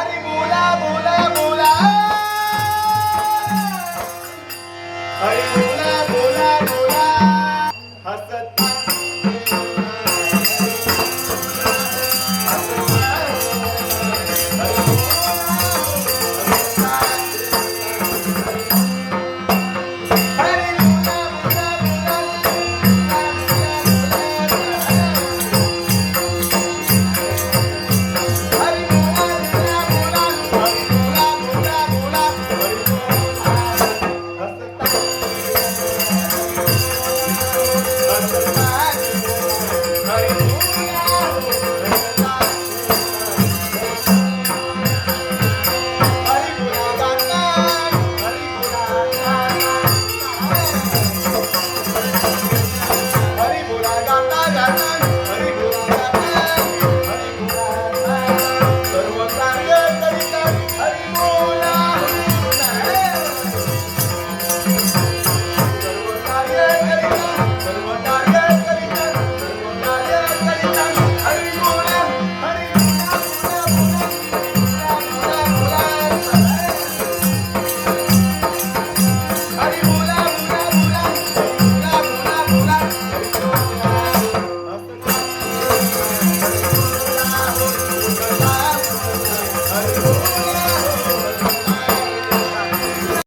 హరి మూల మూల మూల